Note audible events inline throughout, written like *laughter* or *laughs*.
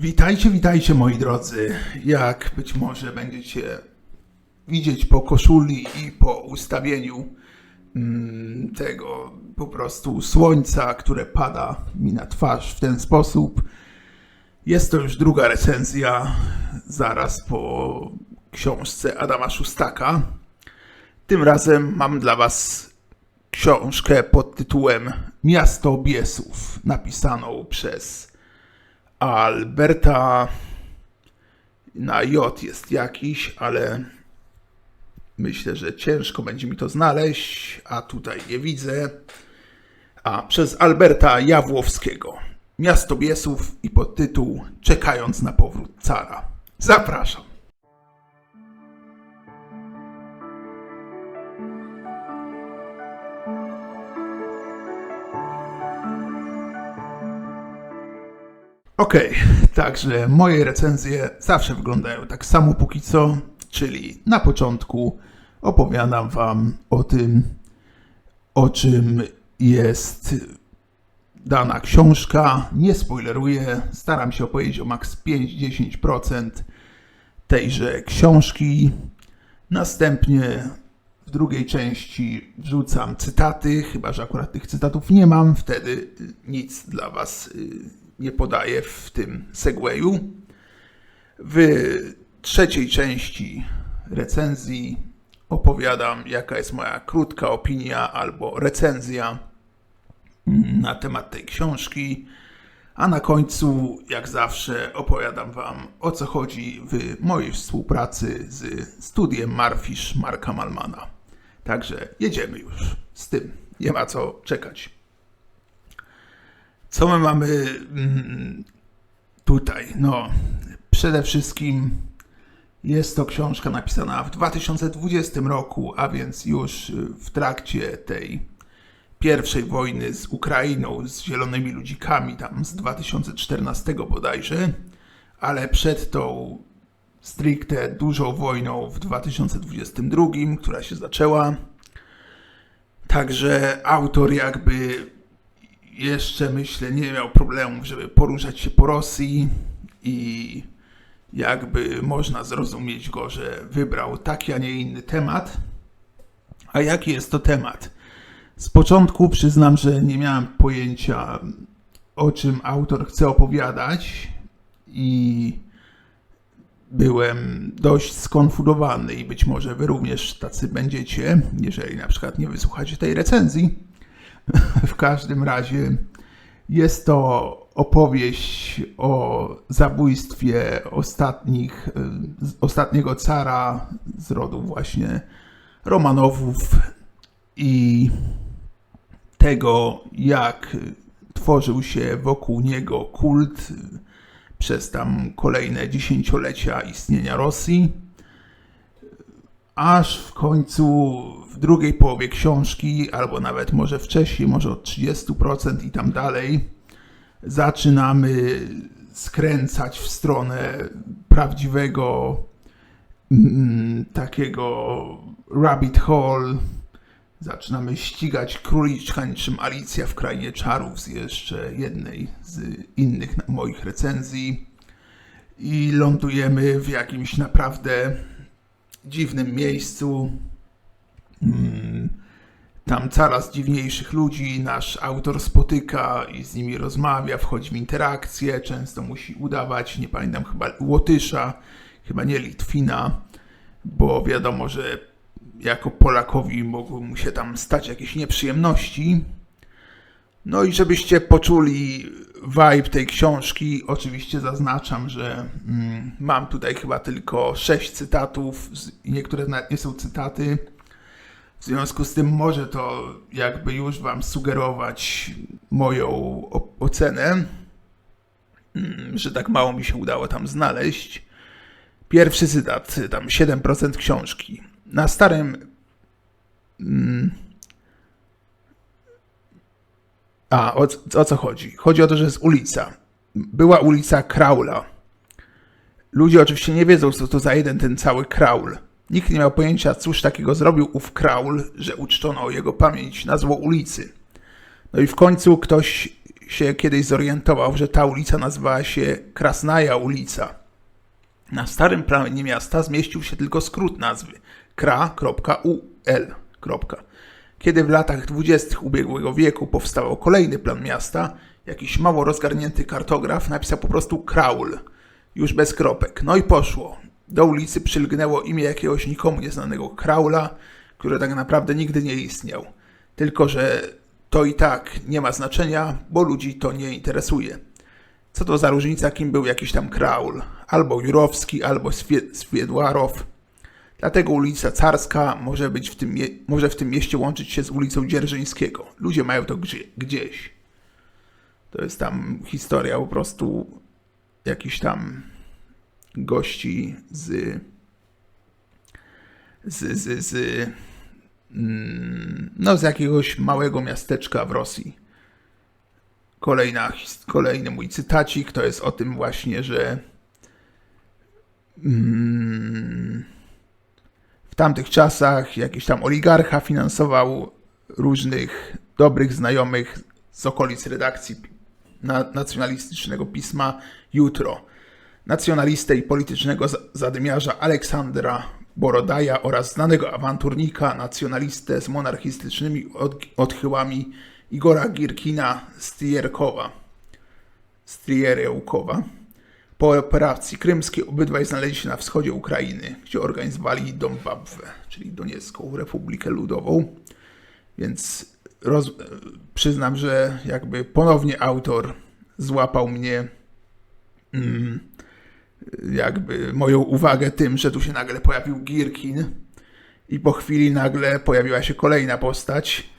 Witajcie, witajcie moi drodzy. Jak być może będziecie widzieć po koszuli i po ustawieniu mm, tego po prostu słońca, które pada mi na twarz w ten sposób. Jest to już druga recenzja, zaraz po książce Adama Szustaka. Tym razem mam dla Was książkę pod tytułem Miasto Biesów, napisaną przez Alberta. Na J jest jakiś, ale myślę, że ciężko będzie mi to znaleźć, a tutaj nie widzę. A przez Alberta Jawłowskiego. Miasto Biesów i podtytuł Czekając na powrót cara. Zapraszam. Okej, także moje recenzje zawsze wyglądają tak samo póki co, czyli na początku opowiadam Wam o tym, o czym jest dana książka. Nie spoileruję, staram się opowiedzieć o maks 5-10% tejże książki. Następnie w drugiej części wrzucam cytaty, chyba że akurat tych cytatów nie mam, wtedy nic dla Was y, nie podaję w tym segwayu. W trzeciej części recenzji opowiadam, jaka jest moja krótka opinia albo recenzja na temat tej książki. A na końcu, jak zawsze, opowiadam Wam o co chodzi w mojej współpracy z studiem Marfish Marka Malmana. Także jedziemy już z tym. Nie ma co czekać. Co my mamy mm, tutaj? No, przede wszystkim jest to książka napisana w 2020 roku, a więc już w trakcie tej pierwszej wojny z Ukrainą, z Zielonymi Ludzikami, tam z 2014 bodajże, ale przed tą stricte dużą wojną w 2022, która się zaczęła. Także autor jakby jeszcze myślę nie miał problemów, żeby poruszać się po Rosji i jakby można zrozumieć go, że wybrał taki, a nie inny temat. A jaki jest to temat? Z początku przyznam, że nie miałem pojęcia, o czym autor chce opowiadać, i byłem dość skonfudowany, i być może wy również tacy będziecie, jeżeli na przykład nie wysłuchacie tej recenzji. *laughs* W każdym razie jest to opowieść o zabójstwie ostatnich, y, ostatniego cara z rodu właśnie Romanowów i tego, jak tworzył się wokół niego kult przez tam kolejne dziesięciolecia istnienia Rosji aż w końcu w drugiej połowie książki, albo nawet może wcześniej, może od 30% i tam dalej, zaczynamy skręcać w stronę prawdziwego mm, takiego rabbit hole. Zaczynamy ścigać króliczka niczym Alicja w Krainie Czarów z jeszcze jednej z innych moich recenzji i lądujemy w jakimś naprawdę dziwnym miejscu. Mm, Tam coraz dziwniejszych ludzi nasz autor spotyka i z nimi rozmawia, wchodzi w interakcję. Często musi udawać, nie pamiętam, chyba Łotysza, chyba nie Litwina, bo wiadomo, że jako Polakowi mogły mu się tam stać jakieś nieprzyjemności. No i żebyście poczuli vibe tej książki, oczywiście zaznaczam, że mm, mam tutaj chyba tylko sześć cytatów niektóre nawet nie są cytaty. W związku z tym może to jakby już wam sugerować moją ocenę, mm, że tak mało mi się udało tam znaleźć. Pierwszy cytat, tam 7% książki. Na starym A, o, o co chodzi? Chodzi o to, że jest ulica. Była ulica Kraula. Ludzie oczywiście nie wiedzą, co to za jeden ten cały Kraul. Nikt nie miał pojęcia, cóż takiego zrobił ów Kraul, że uczczono jego pamięć nazwą ulicy. No i w końcu ktoś się kiedyś zorientował, że ta ulica nazywała się Krasnaja ulica. Na starym planie miasta zmieścił się tylko skrót nazwy kra.ul. Kiedy w latach dwudziestych ubiegłego wieku powstawał kolejny plan miasta, jakiś mało rozgarnięty kartograf napisał po prostu Kraul, już bez kropek. No i poszło. Do ulicy przylgnęło imię jakiegoś nikomu nieznanego Kraula, który tak naprawdę nigdy nie istniał. Tylko, że to i tak nie ma znaczenia, bo ludzi to nie interesuje. Co to za różnica, kim był jakiś tam Kraul? Albo Jurowski, albo Swie-. Dlatego ulica Carska może, być w tym może w tym mieście łączyć się z ulicą Dzierżyńskiego. Ludzie mają to gdzie- gdzieś. To jest tam historia po prostu jakichś tam gości z z, z, z mm, no z jakiegoś małego miasteczka w Rosji. Kolejna, kolejny mój cytacik to jest o tym właśnie, że mm, tamtych czasach jakiś tam oligarcha finansował różnych dobrych znajomych z okolic redakcji na, nacjonalistycznego pisma Jutro. Nacjonalistę i politycznego za- zadymiarza Aleksandra Borodaja oraz znanego awanturnika, nacjonalistę z monarchistycznymi od, odchyłami Igora Girkina Strierkowa. Striereukowa. Po operacji krymskiej obydwaj znaleźli się na wschodzie Ukrainy, gdzie organizowali Dombabwę, czyli Doniecką Republikę Ludową. Więc roz, przyznam, że jakby ponownie autor złapał mnie mm, jakby moją uwagę tym, że tu się nagle pojawił Girkin i po chwili nagle pojawiła się kolejna postać,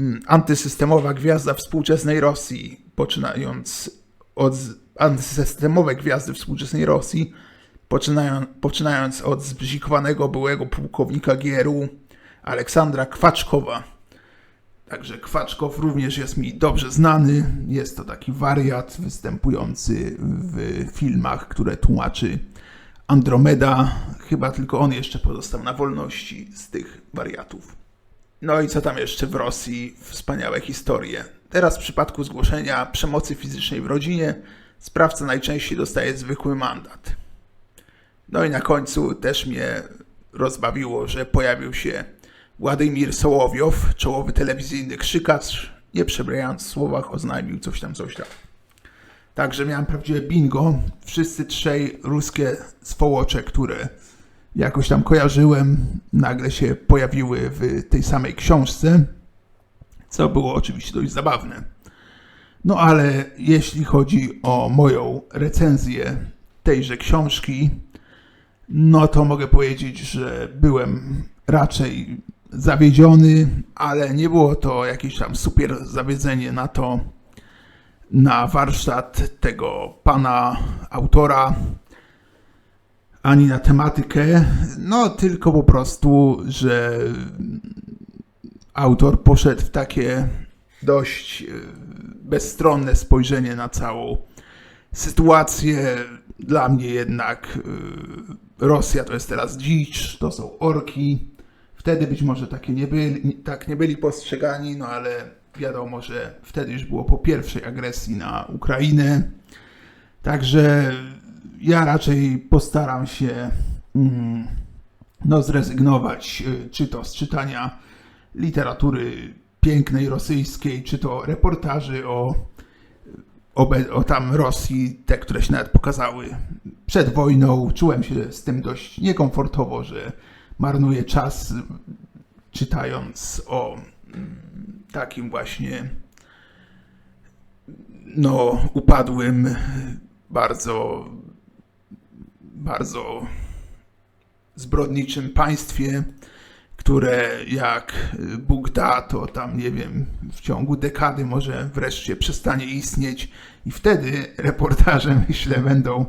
mm, antysystemowa gwiazda współczesnej Rosji, poczynając od antysystemowe gwiazdy współczesnej Rosji, poczynają, poczynając od zbzikowanego byłego pułkownika GRU Aleksandra Kwaczkowa. Także Kwaczkow również jest mi dobrze znany. Jest to taki wariat występujący w filmach, które tłumaczy Andromeda. Chyba tylko on jeszcze pozostał na wolności z tych wariatów. No i co tam jeszcze w Rosji? Wspaniałe historie. Teraz w przypadku zgłoszenia przemocy fizycznej w rodzinie sprawca najczęściej dostaje zwykły mandat. No i na końcu też mnie rozbawiło, że pojawił się Władimir Sołowiow, czołowy telewizyjny krzykacz, nie przebierając w słowach oznajmił coś tam, coś tam. Także miałem prawdziwe bingo. Wszyscy trzej ruskie swołocze, które jakoś tam kojarzyłem, nagle się pojawiły w tej samej książce, co było oczywiście dość zabawne. No ale jeśli chodzi o moją recenzję tejże książki, no to mogę powiedzieć, że byłem raczej zawiedziony, ale nie było to jakieś tam super zawiedzenie na to, na warsztat tego pana autora, ani na tematykę, no tylko po prostu, że autor poszedł w takie dość e, bezstronne spojrzenie na całą sytuację. Dla mnie jednak e, Rosja to jest teraz dzicz, to są orki. Wtedy być może takie nie byli, tak nie byli postrzegani, no ale wiadomo, że wtedy już było po pierwszej agresji na Ukrainę. Także ja raczej postaram się mm, no, zrezygnować, y, czy to z czytania literatury pięknej rosyjskiej, czy to reportaży o, o, o tam Rosji, te, które się nawet pokazały przed wojną. Czułem się z tym dość niekomfortowo, że marnuję czas czytając o mm, takim właśnie no, upadłym, bardzo, bardzo zbrodniczym państwie, które jak Bóg da, to tam nie wiem, w ciągu dekady może wreszcie przestanie istnieć i wtedy reportaże *laughs* myślę będą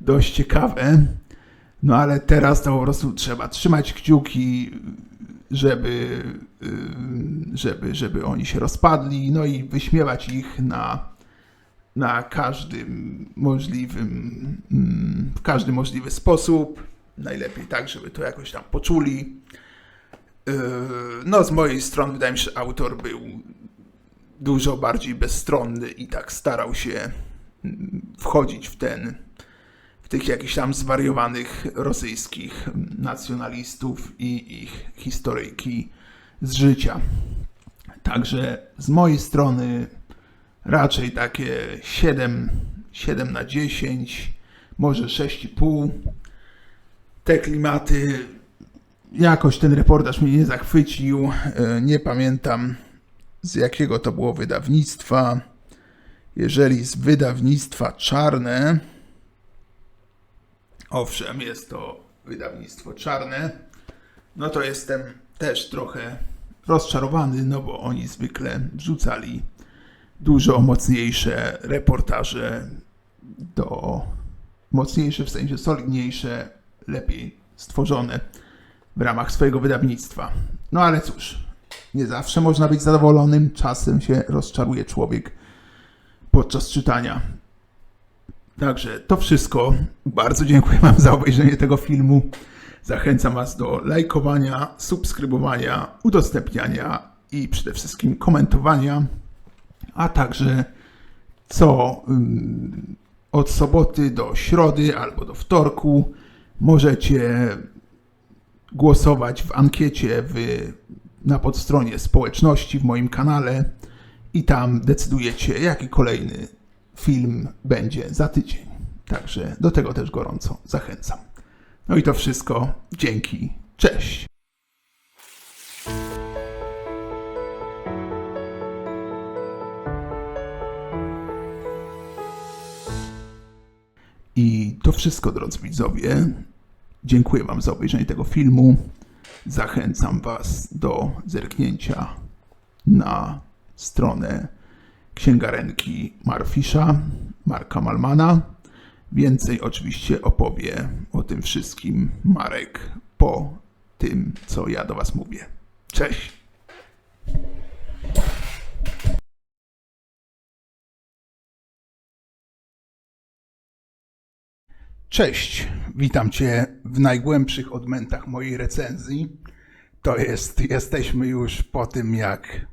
dość ciekawe. No ale teraz to po prostu trzeba trzymać kciuki, żeby, y, żeby, żeby oni się rozpadli, no i wyśmiewać ich na, na każdym możliwym, mm, w każdy możliwy sposób. Najlepiej tak, żeby to jakoś tam poczuli. Yy, No, z mojej strony wydaje mi się, że autor był dużo bardziej bezstronny i tak starał się mm, wchodzić w ten, w tych jakichś tam zwariowanych rosyjskich nacjonalistów i ich historyjki z życia. Także z mojej strony raczej takie 7, 7 na 10, może 6,5. Te klimaty, jakoś ten reportaż mnie nie zachwycił. E, Nie pamiętam z jakiego to było wydawnictwa. Jeżeli z wydawnictwa czarne, owszem, jest to wydawnictwo czarne, no to jestem też trochę rozczarowany, no bo oni zwykle wrzucali dużo mocniejsze reportaże do mocniejsze w sensie solidniejsze, lepiej stworzone w ramach swojego wydawnictwa. No ale cóż, nie zawsze można być zadowolonym, czasem się rozczaruje człowiek podczas czytania. Także to wszystko. Bardzo dziękuję Wam za obejrzenie tego filmu. Zachęcam Was do lajkowania, subskrybowania, udostępniania i przede wszystkim komentowania, a także co ym, od soboty do środy albo do wtorku możecie głosować w ankiecie w, na podstronie społeczności w moim kanale i tam decydujecie, jaki kolejny film będzie za tydzień. Także do tego też gorąco zachęcam. No i to wszystko. Dzięki. Cześć. I to wszystko, drodzy widzowie. Dziękuję Wam za obejrzenie tego filmu. Zachęcam Was do zerknięcia na stronę księgarenki Marfisza, Marka Malmana. Więcej oczywiście opowie o tym wszystkim Marek po tym, co ja do Was mówię. Cześć! Cześć, witam Cię w najgłębszych odmętach mojej recenzji. To jest, jesteśmy już po tym, jak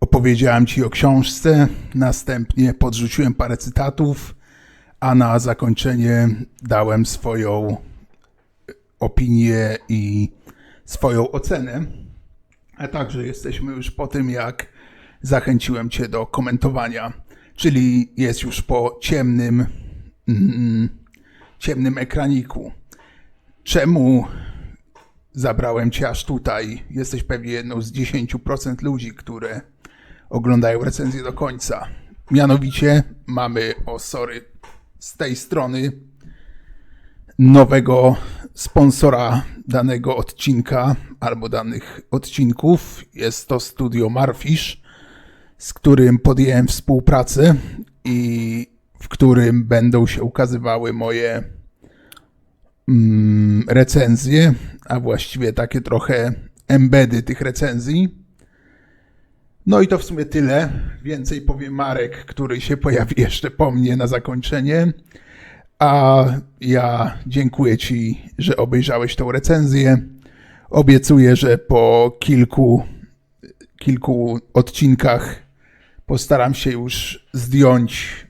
opowiedziałem Ci o książce, następnie podrzuciłem parę cytatów, a na zakończenie dałem swoją opinię i swoją ocenę. A także jesteśmy już po tym, jak zachęciłem Cię do komentowania, czyli jest już po ciemnym, mm, ciemnym ekraniku. Czemu zabrałem Cię aż tutaj? Jesteś pewnie jedną z 10% ludzi, które oglądają recenzję do końca. Mianowicie mamy o sorry z tej strony nowego sponsora danego odcinka albo danych odcinków. Jest to studio Marfish, z którym podjąłem współpracę i w którym będą się ukazywały moje mm, recenzje, a właściwie takie trochę embedy tych recenzji. No i to w sumie tyle. Więcej powie Marek, który się pojawi jeszcze po mnie na zakończenie. A ja dziękuję Ci, że obejrzałeś tą recenzję. Obiecuję, że po kilku, kilku odcinkach postaram się już zdjąć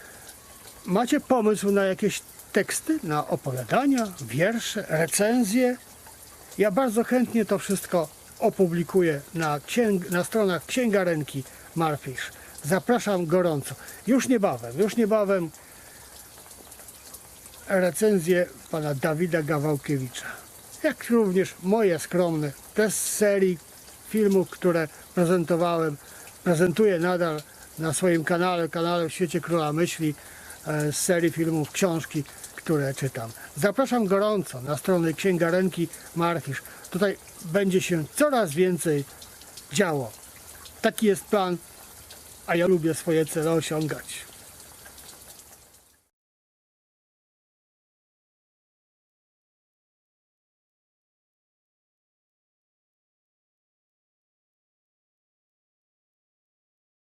Macie pomysł na jakieś teksty, na opowiadania, wiersze, recenzje? Ja bardzo chętnie to wszystko opublikuję na, księg, na stronach księgarenki Marfisz. Zapraszam gorąco. Już niebawem, już niebawem recenzję pana Dawida Gawałkiewicza. Jak również moje skromne, też z serii filmów, które prezentowałem, prezentuję nadal na swoim kanale, kanale w świecie Króla Myśli, z serii filmów, książki, które czytam. Zapraszam gorąco na stronę księgarenki Marfisz. Tutaj będzie się coraz więcej działo. Taki jest plan, a ja lubię swoje cele osiągać.